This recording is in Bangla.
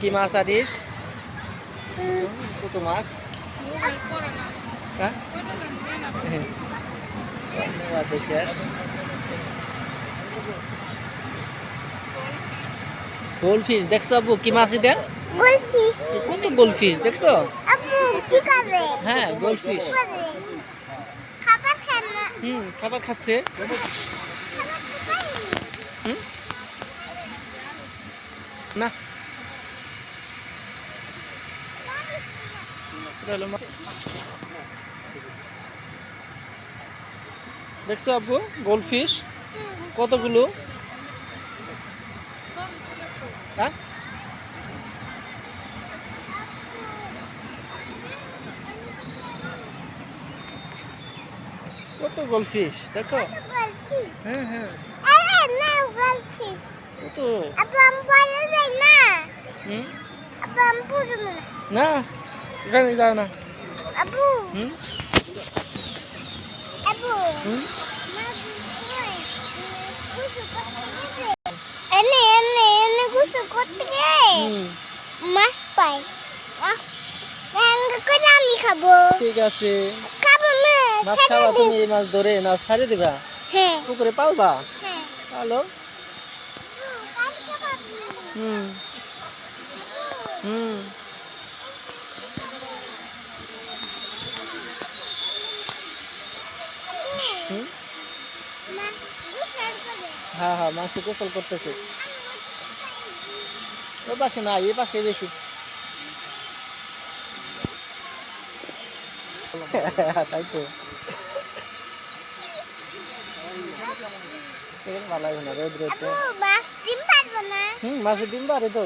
কি মাছ আনিস কত মাছ? হ্যাঁ? ধন্যবাদ শেষ গোলফিশ দেখছ আব্বু কি মাছ এটা? গোলফিশ। কত গোলফিশ দেখছ? আপু কি করে? হ্যাঁ গোলফিশ। খাবার খান না। হুম খাবার খাচ্ছে। হুম? না। দেখছ আব্বু গোলফিশ? কতগুলো? হ্যাঁ? কত গোলফিশ দেখো। হ্যাঁ হ্যাঁ। কত? আপু না? এখানে যাও না। আপু হুম? আপু হুম? এনে এনে এনে গুসু করতে গে। মাছ পাই। মাছ ব্যাঙ্গ করে আমি খাব। ঠিক আছে। খাব না মাছ তুমি এই মাছ ধরে না ছাড়ে দিবা? হ্যাঁ। পুকুরে পালবা? হ্যাঁ। হ্যালো হুম। হুম। হ্যাঁ হ্যাঁ মাছ গোসল করতেছে। ওই পাশে না এই পাশে বেশি। তাই তো। ভালো লাগবে না রোদ রোদ। হুম মাছের ডিম বাড়ে তো।